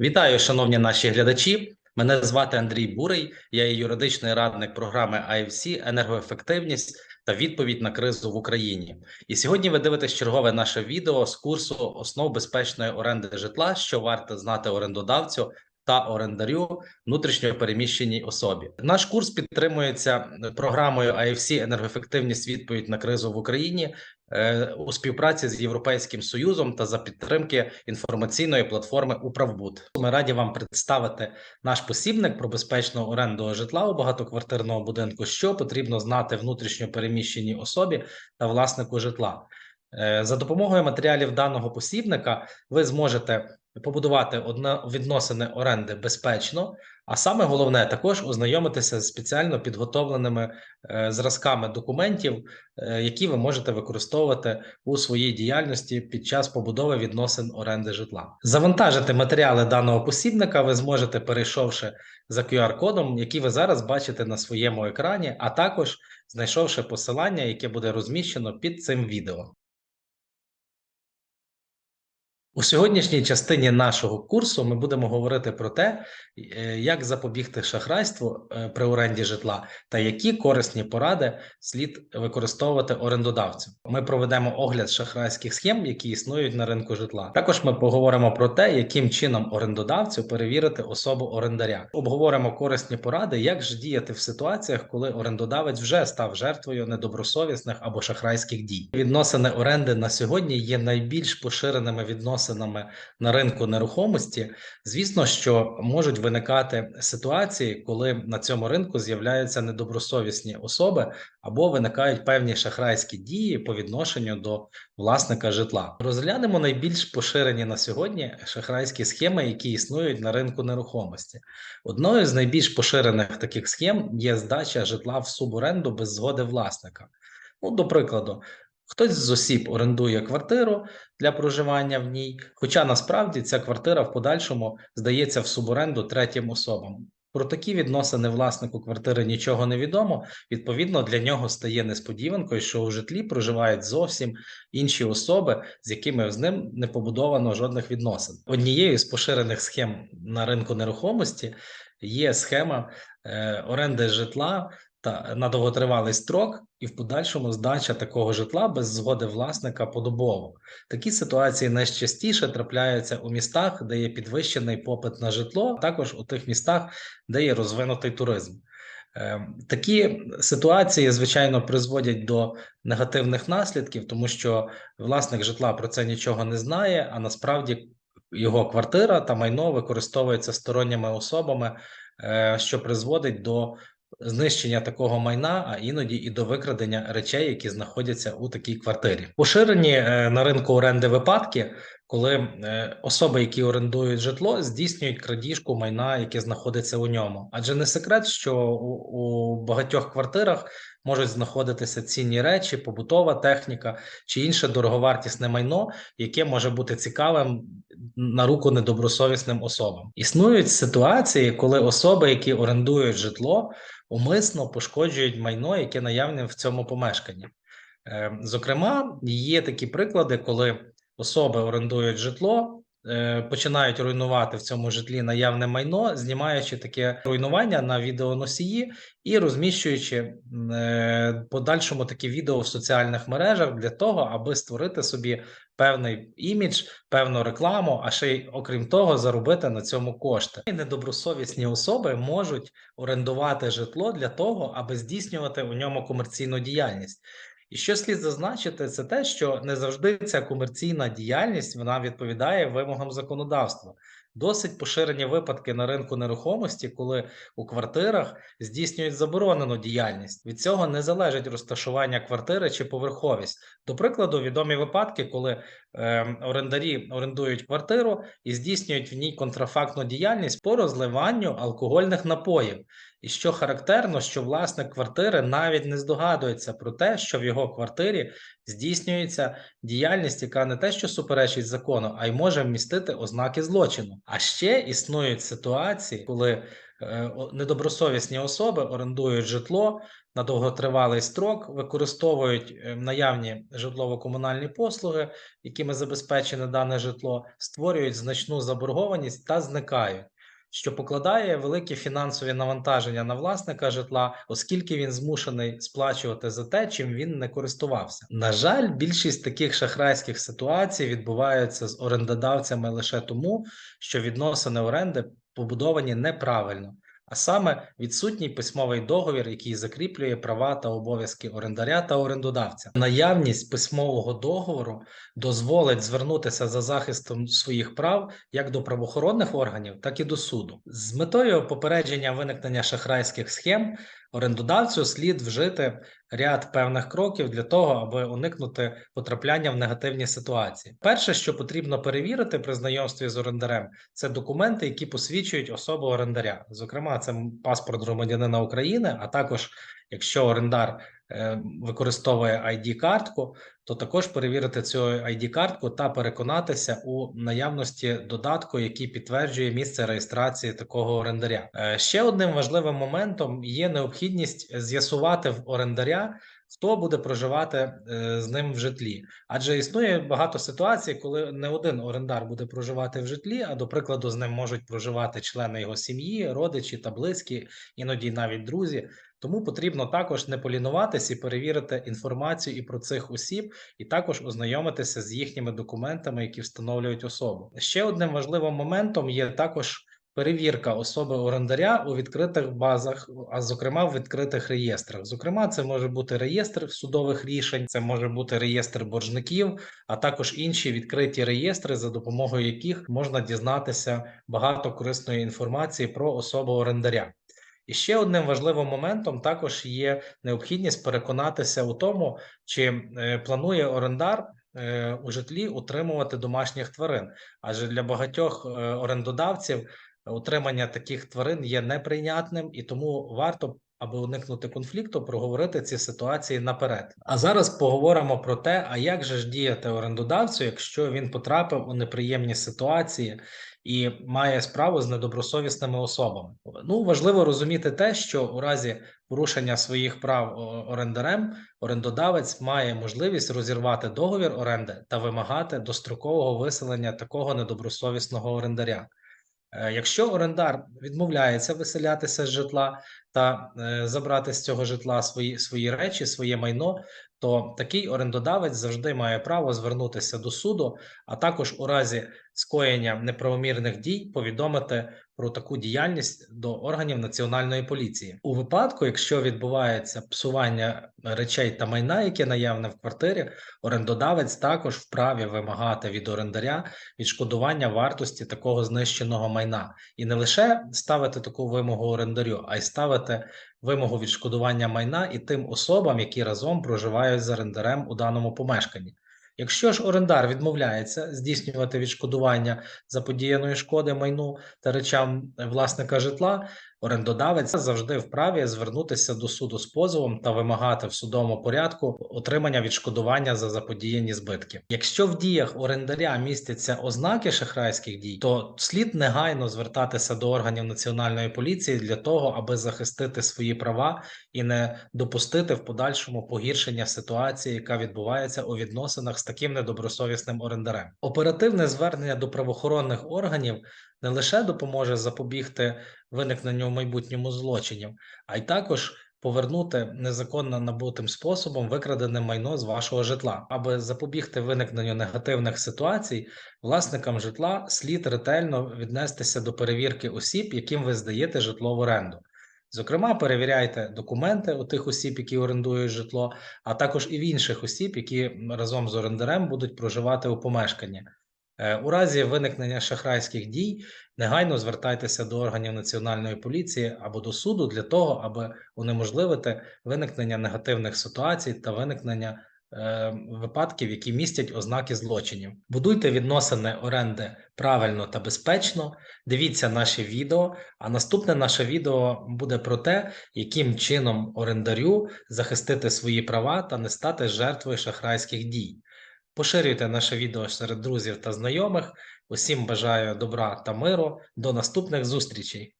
Вітаю, шановні наші глядачі. Мене звати Андрій Бурий. Я є юридичний радник програми IFC енергоефективність та відповідь на кризу в Україні. І сьогодні ви дивитесь чергове наше відео з курсу основ безпечної оренди житла, що варто знати орендодавцю та орендарю внутрішньо переміщеній особі. Наш курс підтримується програмою IFC енергоефективність відповідь на кризу в Україні е, у співпраці з Європейським Союзом та за підтримки інформаційної платформи Управбуд. Ми раді вам представити наш посібник про безпечну оренду житла у багатоквартирному будинку, що потрібно знати внутрішньо переміщеній особі та власнику житла. Е, За допомогою матеріалів даного посібника ви зможете побудувати одна відносини оренди безпечно, а саме головне також ознайомитися з спеціально підготовленими е, зразками документів, е, які ви можете використовувати у своїй діяльності під час побудови відносин оренди житла. Завантажити матеріали даного посібника ви зможете, перейшовши за QR-кодом, який ви зараз бачите на своєму екрані, а також знайшовши посилання, яке буде розміщено під цим відео. У сьогоднішній частині нашого курсу ми будемо говорити про те, е, як запобігти шахрайству е, при оренді житла та які корисні поради слід використовувати орендодавцю. Ми проведемо огляд шахрайських схем, які існують на ринку житла. Також ми поговоримо про те, яким чином орендодавцю перевірити особу орендаря. Обговоримо корисні поради, як ж діяти в ситуаціях, коли орендодавець вже став жертвою недобросовісних або шахрайських дій. Відносини оренди на сьогодні є найбільш поширеними відносинами на ринку нерухомості, звісно, що можуть виникати ситуації, коли на цьому ринку з'являються недобросовісні особи або виникають певні шахрайські дії по відношенню до власника житла. Розглянемо найбільш поширені на сьогодні шахрайські схеми, які існують на ринку нерухомості. Одною з найбільш поширених таких схем є здача житла в суборенду без згоди власника. Ну, до прикладу, Хтось з осіб орендує квартиру для проживання в ній, хоча насправді ця квартира в подальшому здається в суборенду третім особам. Про такі відносини власнику квартири нічого не відомо. Відповідно, для нього стає несподіванкою, що у житлі проживають зовсім інші особи, з якими з ним не побудовано жодних відносин. Однією з поширених схем на ринку нерухомості є схема е, оренди житла та на довготривалий строк і в подальшому здача такого житла без згоди власника подобово. Такі ситуації найчастіше трапляються у містах, де є підвищений попит на житло, а також у тих містах, де є розвинутий туризм. Е, Такі ситуації, звичайно, призводять до негативних наслідків, тому що власник житла про це нічого не знає, а насправді його квартира та майно використовується сторонніми особами, е, що призводить до знищення такого майна, а іноді і до викрадення речей, які знаходяться у такій квартирі. Поширені е, на ринку оренди випадки, коли е, особи, які орендують житло, здійснюють крадіжку майна, яке знаходиться у ньому. Адже не секрет, що у, у багатьох квартирах можуть знаходитися цінні речі, побутова техніка чи інше дороговартісне майно, яке може бути цікавим на руку недобросовісним особам. Існують ситуації, коли особи, які орендують житло, умисно пошкоджують майно, яке наявне в цьому помешканні. Е, Зокрема, є такі приклади, коли особи орендують житло, е, починають руйнувати в цьому житлі наявне майно, знімаючи таке руйнування на відеоносії і розміщуючи е, подальшому такі відео в соціальних мережах для того, аби створити собі певний імідж, певну рекламу, а ще й окрім того, заробити на цьому кошти. І недобросовісні особи можуть орендувати житло для того, аби здійснювати у ньому комерційну діяльність. І що слід зазначити, це те, що не завжди ця комерційна діяльність вона відповідає вимогам законодавства. Досить поширені випадки на ринку нерухомості, коли у квартирах здійснюють заборонену діяльність. Від цього не залежить розташування квартири чи поверховість. До прикладу, відомі випадки, коли е, орендарі орендують квартиру і здійснюють в ній контрафактну діяльність по розливанню алкогольних напоїв. І що характерно, що власник квартири навіть не здогадується про те, що в його квартирі здійснюється діяльність, яка не те, що суперечить закону, а й може вмістити ознаки злочину. А ще існують ситуації, коли е, недобросовісні особи орендують житло на довготривалий строк, використовують е, наявні житлово-комунальні послуги, якими забезпечене дане житло, створюють значну заборгованість та зникають. Що покладає великі фінансові навантаження на власника житла, оскільки він змушений сплачувати за те, чим він не користувався. На жаль, більшість таких шахрайських ситуацій відбуваються з орендодавцями лише тому, що відносини оренди побудовані неправильно, а саме відсутній письмовий договір, який закріплює права та обов'язки орендаря та орендодавця. Наявність письмового договору дозволить звернутися за захистом своїх прав як до правоохоронних органів, так і до суду. З метою попередження виникнення шахрайських схем орендодавцю слід вжити ряд певних кроків для того, аби уникнути потрапляння в негативні ситуації. Перше, що потрібно перевірити при знайомстві з орендарем, це документи, які посвідчують особу орендаря. Зокрема, це паспорт громадянина України, а також якщо орендар е, використовує ID-картку, то також перевірити цю ID-картку та переконатися у наявності додатку, який підтверджує місце реєстрації такого орендаря. Е, Ще одним важливим моментом є необхідність з'ясувати в орендаря. Хто буде проживати е, з ним в житлі? Адже існує багато ситуацій, коли не один орендар буде проживати в житлі, а до прикладу, з ним можуть проживати члени його сім'ї, родичі та близькі, іноді навіть друзі. Тому потрібно також не полінуватись і перевірити інформацію і про цих осіб, і також ознайомитися з їхніми документами, які встановлюють особу. Ще одним важливим моментом є також перевірка особи орендаря у відкритих базах, а зокрема в відкритих реєстрах. Зокрема, це може бути реєстр судових рішень, це може бути реєстр боржників, а також інші відкриті реєстри, за допомогою яких можна дізнатися багато корисної інформації про особу орендаря. І ще одним важливим моментом також є необхідність переконатися у тому, чи е, планує орендар е, у житлі утримувати домашніх тварин, адже для багатьох е, орендодавців утримання таких тварин є неприйнятним, і тому варто, аби уникнути конфлікту, проговорити ці ситуації наперед. А зараз поговоримо про те, а як же ж діяти орендодавцю, якщо він потрапив у неприємні ситуації і має справу з недобросовісними особами. Ну важливо розуміти те, що у разі порушення своїх прав орендарем орендодавець має можливість розірвати договір оренди та вимагати дострокового виселення такого недобросовісного орендаря. Е, Якщо орендар відмовляється виселятися з житла та е, забрати з цього житла свої, свої речі, своє майно, то такий орендодавець завжди має право звернутися до суду, а також у разі скоєння неправомірних дій повідомити про таку діяльність до органів національної поліції. У випадку, якщо відбувається псування речей та майна, яке наявне в квартирі, орендодавець також вправі вимагати від орендаря відшкодування вартості такого знищеного майна, і не лише ставити таку вимогу орендарю, а й ставити вимогу відшкодування майна і тим особам, які разом проживають з орендарем у даному помешканні. Якщо ж орендар відмовляється здійснювати відшкодування заподіяної шкоди майну та речам власника житла, орендодавець завжди вправі звернутися до суду з позовом та вимагати в судовому порядку отримання відшкодування за заподіяні збитки. Якщо в діях орендаря містяться ознаки шахрайських дій, то слід негайно звертатися до органів національної поліції для того, аби захистити свої права і не допустити в подальшому погіршення ситуації, яка відбувається у відносинах з таким недобросовісним орендарем. Оперативне звернення до правоохоронних органів не лише допоможе запобігти виникненню в майбутньому злочинів, а й також повернути незаконно набутим способом викрадене майно з вашого житла. Аби запобігти виникненню негативних ситуацій, власникам житла слід ретельно віднестися до перевірки осіб, яким ви здаєте житло в оренду. Зокрема, перевіряйте документи у тих осіб, які орендують житло, а також і в інших осіб, які разом з орендарем будуть проживати у помешканні. Е, У разі виникнення шахрайських дій негайно звертайтеся до органів національної поліції або до суду для того, аби унеможливити виникнення негативних ситуацій та виникнення е, випадків, які містять ознаки злочинів. Будуйте відносини оренди правильно та безпечно. Дивіться наші відео. А наступне наше відео буде про те, яким чином орендарю захистити свої права та не стати жертвою шахрайських дій. Поширюйте наше відео серед друзів та знайомих. Усім бажаю добра та миру. До наступних зустрічей!